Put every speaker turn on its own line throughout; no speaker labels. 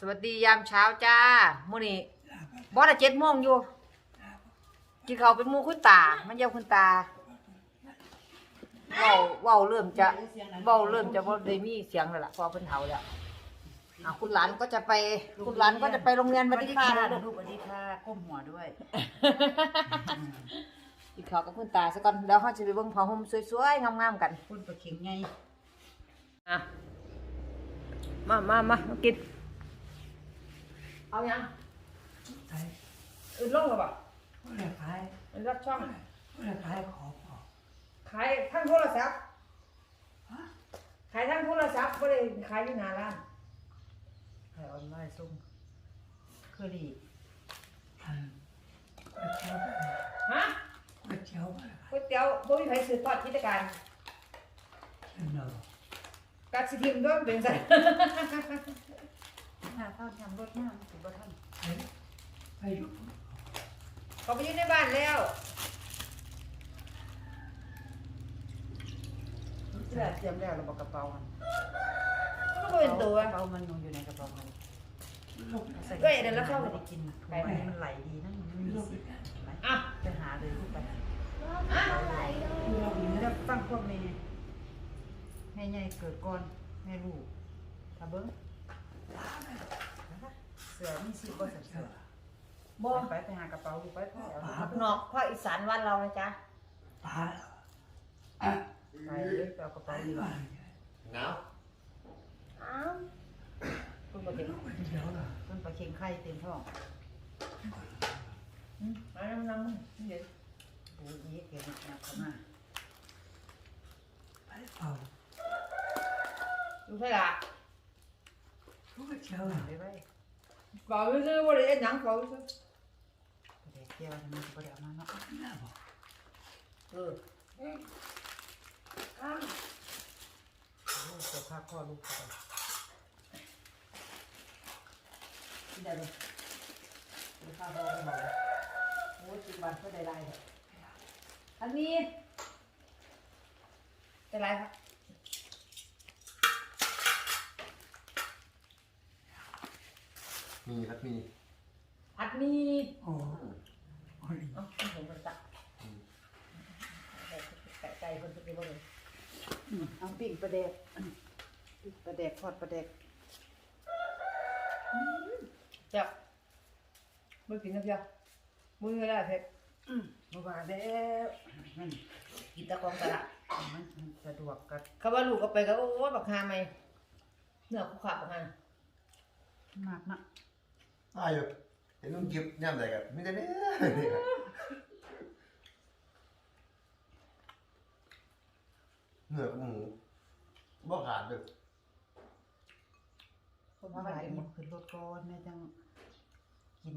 สวัสดียามเช้าจ้ามื้อนี้บ่ได้เจ็ดโมงอยู่ กินข้าวเป็นหมู่คุณตา มันเยี่ยมคุณตาเว้าเว้าเริ่มจะเว้าเริ่มจะบ่ได้มีเสียงแล้วล่ะเพราะว่าเพิ่นเฒ่าแล้วอะคุณหลานก็จะไปคุณหลานก็จะไปโรงเรียน
ส
วั
วันส
นี้
ดี
ค่ะ
ค่ะ
ลูก
ลูกสวัสดีค่ะก้มหัวด้วย
กินข้าวกับคุณตาซะก่อนแล้วเฮาจะไปเบิ่งผ้าห่มสวยๆงามๆกัน
คุณประเข็งไง
อะมามามามากิน เอายัง
ขาย
อื่นลงหรือเปล่า
ผู้ใดขาย
มันรัดช่อง
ผู้ใดขายของออก
ขายทั้งโทรศัพท์ขายทั้งโทรศัพท์ก็เลยขายอยู่หน้าร้าน
ขายออนไลน์ส่งเคอรี่
อันก๋วยเตี๋ยว
ฮะ
ก๋วยเตี๋ยวอะไร
ก๋วยเตี๋ยวบ่มีใครซื้อทอดกิจการ
กินเนาะ
กัดสิทิมด้วยเป็นซั่น
ถ้าเข้าทำรถหน้ามันถือว่าท่าน
ไปไปอยู่
เขาไปอยู่ในบ้านแล้วเสื้อเตรียมแล้วเราบอกกระเป๋ามันมันก็เป็นตัว
กระเป๋ามันอยู่ในกระเป๋ามัน
ลูก
ใส่
เอ้ยเดี๋ยวเราเข้า
ไปกินถุงอันนี้มันไหลดีนะมันไม่มี
ลูก
สิทธิ์ไหล
อะ
ไปหาเลยลูกไป
อะ
ลูกนี้
แล้วฟังพวกแม่แม่ใหญ่เกิดก่อนแม่ลูกถ้าเบิ้ง เสือมีสิบบ่เสือ
บ่
ไปไปหากระเป๋าลูกไปพ่อเอา
ผักนอกภาคอีสานบ้านเรานะจ๊ะ
ปลาอะ
ไปเลยไปเอากระเป๋าดีกว่า
หนาว
อ้าวคุณบ่เห็น
ก๋วยเตี๋ยวน่ะ
มันปลาเค็งไข่เต็มท้อง
อืมเอาน้ำน้ำเดี๋ยว
ปูอีกเกิดมาเข้ามา
ไปเป่า
ดูใช่ละ
ก๋วยเตี๋ยวน่ะ
ไปไว้
เปล่าซื้อบ่ได้เอ็ดหยังเปล่าซื้อ
เด็กเกี่ยวทำไมจะบ่ได้เอามาเนาะ
น่าบอก
เออ
อ้าว
โอ้โหข้าข้อลูกไป
ที่ได้เลย
ลูกข้าพ่อไปบอกเลยโอ้ยสิบบาทก็ได้ไรเนี่ย
อันนี้เป็นไรครับ
มีครับมี
ผัดหมี
โอ้โอ้ย
เอ้าผมมันตักไก่ไก่คนจะไปบ่เลย
อืมเอาปิ้งปลาแดกปิ้งปลาแดกทอดปลาแดก
จ้ะไม่กินนะพี่มือไม่ได้เผ็ด
อืมมาว่าแล้วมัน
กินแตะกองตลาด
มันมันสะดวกกับ
เขาว่าลูกก็ไปก็โอ้ยบักฮาไหมเนื้อคุกขาบักฮามา
กนะ
ตายอยู่เห็นลุงกิบย่ำใส่กันไม่ได้เนี่ยเนื้อหมูบ่ขาดเลย
คน
มา
มา
ว่า
ขาย
อี
หม
ก
ด
ขึ้นรถก่อนแม่จังกิน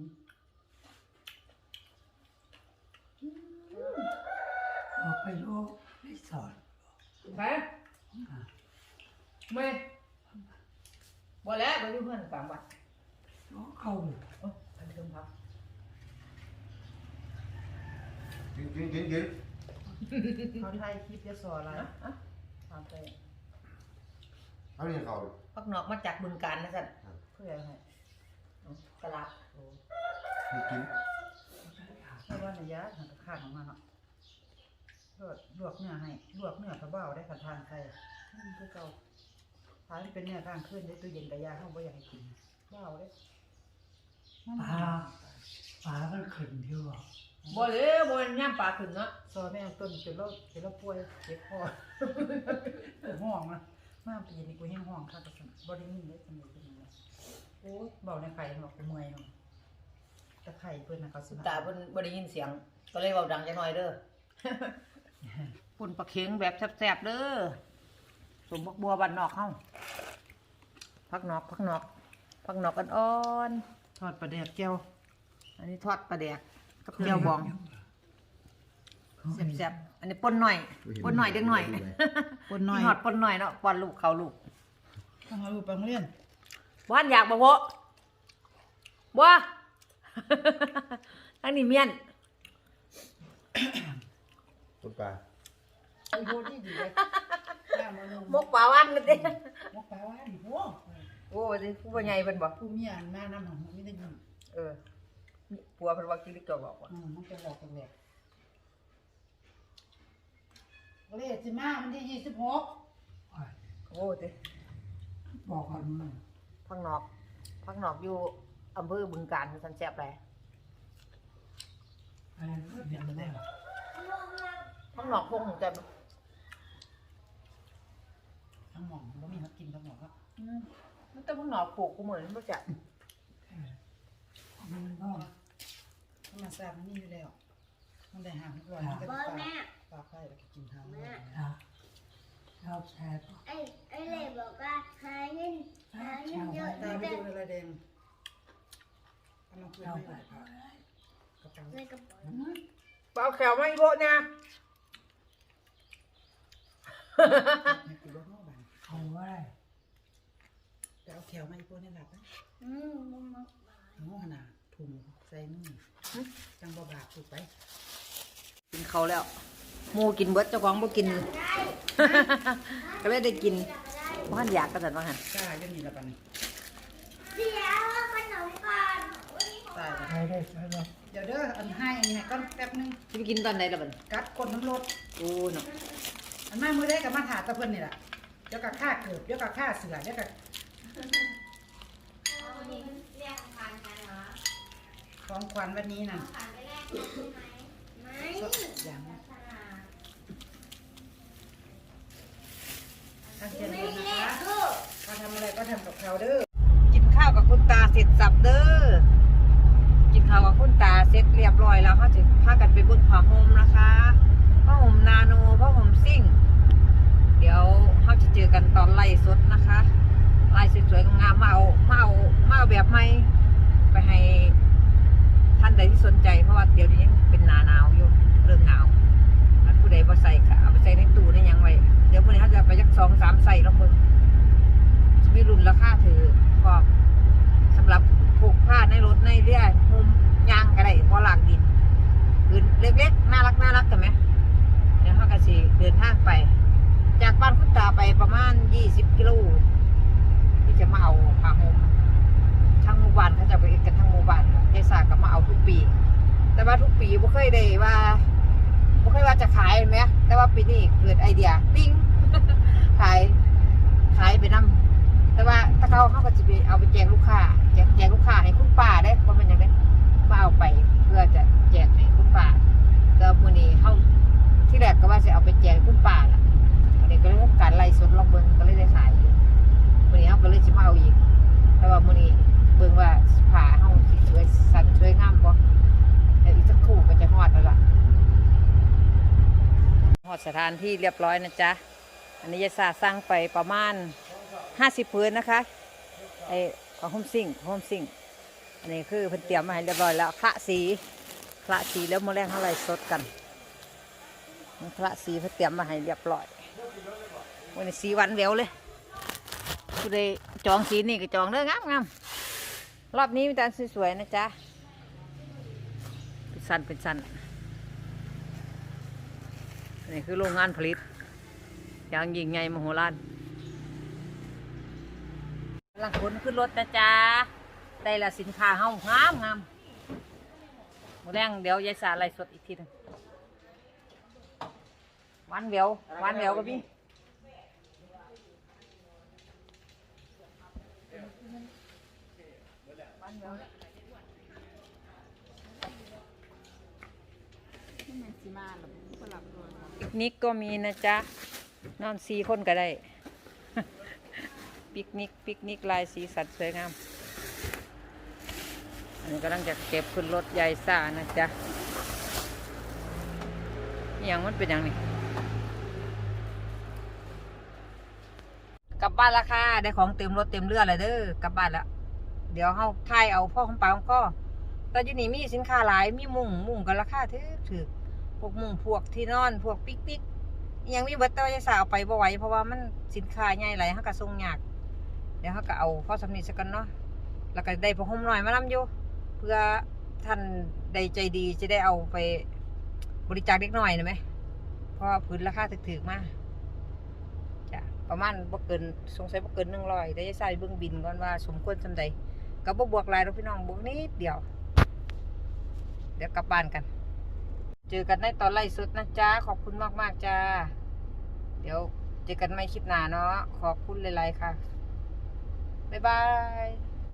ออกไปลูกไม่สอน
ไปไม่บ่แล้วไปอยู่เพื่อนกลางบ้า น
ลูกเข้า
โอ้อันนี้เพิ่งพัก
กินกินกินกิน
เขาไทยคลิปจะสอนอะไร
นะอะทำไป
เอาเนี่เขา
พักนอกมาจากบึงการนะสัน
เพื่อให้
เอาตลาด
โอ้
มีกิน
เพราะว่าในยะทางกระข้างของมันเนาะลวกลวกเนื้อให้ลวกเนื้อกระเบ้าได้ขันทานใส่นั่คือเก่าถ้ามันเป็นเนื้อข้างขึ้นได้ตู้เย็นกระยาเขาไม่อยากให้กินเบ้าได้
ปลาปลามันขึ้นอยู่บ่
บ่เลยบ่ย่ำปลาขึ้นเนาะ
ซอยแม่เอาต้นจนเราจนเราป่วยเจ็บคอห้องนะมาปีนี้กูแห้งห้องค่ะกระสุนบริมินได้สมัยเป็นยังไงโอ้ยเบาในไข่หรอกกูเมื่อยเนาะตะไคร่เพื่อนนะเขาสิ
ตาเพิ่นบ่ได้ยินเสียง ก็เลยเว้าดังจักหน่อยเด้อปุ่นปลาเค็งแบบแซ่บๆเด้อสมบักบัวบ้านนอกเฮาพักนอกพักนอกพักนอกอ่อน
ทอดปลาแดกแก้ว
ๆอันนี้ทอดปลาแดกกับแจ่วบองแซ่บๆอันนี้ป่นหน่อยป่นหน่อยเด็กหน่อย
ปนน้อย
หอดป่นหน่อยเนาะป้อนลูกเขาลูก
ต้องเอาลูกไปโรงเรียน
บ้านอยากบ่บ่บ่ทั้งนี้เมียน
ต้นปลา
ไอ้โบที่ดีเลย
มกป่าวันนั่นเด้
มกปลาว่าดิโว้
โอ้สิผู้ว่าใหญ่เพิ่นบ่
ผู้มีอันมาน้ำหอมไม่ได้ยิน
เออมีผัวเพิ่นว่ากินลิกจอกบอกว่า
อืมมันเป็นหลอกเป็นแหลกเลขสิมามันที่ยี่สิบหก
โอ้ย
โอ้ติ
บอกกันมึง
พังนอกพังนอกอยู่อำเภอบึงกาฬสันแซ่บแหละ
อะไรเดี๋ยวนะ
พังนอกพงแต่
ทั้งหมองบ่มีเขากินทั้งหมองก็
อืม มันแต่พังนอกปลูกกูเหมือนบ่จัก
มันนอน
ธรรมชาติมันมีอยู่แล้วมันได้หางทุกวันมันก็
บ
ป
อ
ลาก
แม่
ปลาไข่แล้วก็กินทาง
แม่
นะชอบแชร์ต่อ
ไอ้ไอ้เล่บอกว่าหาเงินหาเงินเยอะ
ตา
จะ
ไม่
ได้
ดูอะไรแดงเอามาคืน
ชอบ
ให้
ไป
กระเป๋า
ในกระเป๋า
เปล่าแขวไม่โบะนะ
ให้กูรถเมื่อวาน
เอาไว้
แต่เอาแขวมาอีกพวกนี่หลับนะ
อืมมึงมา
โง่ขนาดถุงใส่นู่นจังบ่บาปถูกไป
กินเขาวแล้วหมูกินเบิดเจ้าของบ่กิน ก็เลยได้กินบ่ทันอยากก็สั่นว่าหั่น
กล้ายังมีละปันนี่
เดี๋ยวขนมก่อน
ตายแล้ว
ใครได้ใช้บ้าง
เดี๋ยวเด้ออันให้อันนี้ให้ก้อนแป๊บนึง
สิไปกินตอนไหนล่ะบัด
กัดคนน้ำรถ
โอ้เนาะ
อันมามือได้กับมาถาตะเพิ่นนี่แหละเดี๋ยวกับข้าเกิดเดี๋ยวกับข้าเสือเดี๋ยวกับ ของขวัญวันนี้น่ะ
ไม่
อย่างตั้งใจ
ไม่
เรียนนะ
เล่
คะ
ลูก
มาทำอะไรก็ทำกับเขาเด้อ
กินข้าวกับคุณตาเสร็จสับเด้อ กินข้าวกับคุณตาเสร็จเรียบร้อยแล้วเฮาจะพากันไปเบิ่งผ้าห่มนะคะผ้าห่มนาโนผ้าห่มซิ่ง เดี๋ยวเฮาจะเจอกันตอนไล่สดนะคะไล่สวยๆงามๆมาเอามาเอามาเอาแบบใหม่ไปให้ ท่านใดที่สนใจเพราะว่าเดี๋ยวนี้เป็นหนาหนาวอยู่เริ่มหนาวผู้ใดบ่ใส่ก็เอาไปใส่ในตู้ได้ยังไว้เดี๋ยวมื้อนี้เฮาจะไปจักสองสามใส่ลองเบิ่งจะมีรุ่นราคาถือพอสำหรับผูกผ้าในรถในเรือห่มยางก็ได้บ่ลากดินพื้นเล็กๆน่ารักน่ารักกันไหมเดี๋ยวเฮาก็สิเดินทางไป จากบ้านคุณตาไปประมาณ20กิโลที่จะมาเอาผ้าห่มทั้งหมู่บ้านเขาจะไปกันทั้งหมู่บ้าน ยายสาก็มาเอาทุกปี แต่ว่าทุกปีบ่เคยได้ว่าบ่เคยว่าจะขายไหมแต่ว่าปีนี้เกิดไอเดียปิ้งขายขายไปนํแต่ว่าถ้าเขาเขาก็จะไปเอาไปแจกลูกค้าแจกแจกลูกค้าให้คุณป้าได้ว่าเป็นอย่างไรมาเอาไปเพื่อจะแจกให้คุณป้าแล้วมื้อนี้เขาที่แรกก็ว่าจะเอาไปแจกคุณป้าล่ะอันนี้ก็เลยทำการไล่สดลองเบิ่งก็เลยได้ขายอยู่มื้อนี้เฮาก็เลยสิมาเอาอีกแต่ว่ามื้อนี้เบิ่งว่าผ้าเฮาสิสวยสันสวยงามบ่แต่อีกสักครู่ก็จะฮอดแล้วล่ะฮอด สถานที่เรียบร้อยนะจ๊ะ อันนี้ยายสาสร้างไปประมาณ 50พื้นนะคะไอ้ของโฮมซิ่งโฮมซิ่งอันนี้คือเพิ่นเตรียมมาให้เรียบร้อยแล้วคละสีคละสีแล้วมื้อแรงเฮาไล่สดกันพระสีเพื่อเตรียมมาให้เรียบร้อยวันนี้สีวันแววเลยกูได้จองสีนี่ก็จองเด้องามงามรอบนี้มีแต่สวยๆนะจ๊ะเป็นสันเป็นสัน นนี้คือโรงงานผลิตยางยิงใหญ่มโหฬารกำลังขนขึ้นรถนะจ๊ะได้ละสินค้าเฮางามงามหมดแรงเดี๋ยวยายสาไล่สดอีกทีหนึงหวานแหววหว ปิกนิกก็มีนะจ๊ะ นอนสีคนก็ได้ ปิกนิก ปิกนิกลายสีสันสวยงาม อันนี้กำลังจะเก็บขึ้นรถใหญ่ซ่านะจ๊ะอย่างมันเป็นอย่างนี้กลับบ้านละค่ะได้ของเต็มรถเต็มเรือเลยเด้อกลับบ้านล้วเดี๋ยวเฮาทายเอาพ่อของปลาของพ่อแต่อยู่นี่มีสินค้าหลายมีมุ้งมุ้งก็ราคาถือถือ พวกมุงพวกที่นอนพวกปิกนิกยังมีเบิดแต่ว่าจะสาวไปบ่ไหวเพราะว่ามันสินค้าใหญ่หลายเฮาก็ส่งยาก เดี๋ยวเฮาก็เอาพ่อสำนีสักกันเนาะแล้วก็ได้ผ้าห่มหน่อยมานํอยู่ เพื่อท่านใดใจดีจะได้เอาไปบริจาคเล็กน้อยนะไหมเพราะว่าพื้นราคาถึกๆมากจ้ะประมาณบ่เกินสงสัยบ่เกิน100แต่ยายใส่เบิ่งบินก่อนว่าสมควรซำใดก็บ่บวกลายดอกพี่น้องบวกนิดเดียว เดี๋ยวกลับบ้านกัน เจอกันในตอนไล่สุดนะจ๊ะขอบคุณมากๆจ้า เดี๋ยวเจอกันใหม่คลิปหน้าเนาะขอบคุณหลายๆค่ะ บ๊ายบาย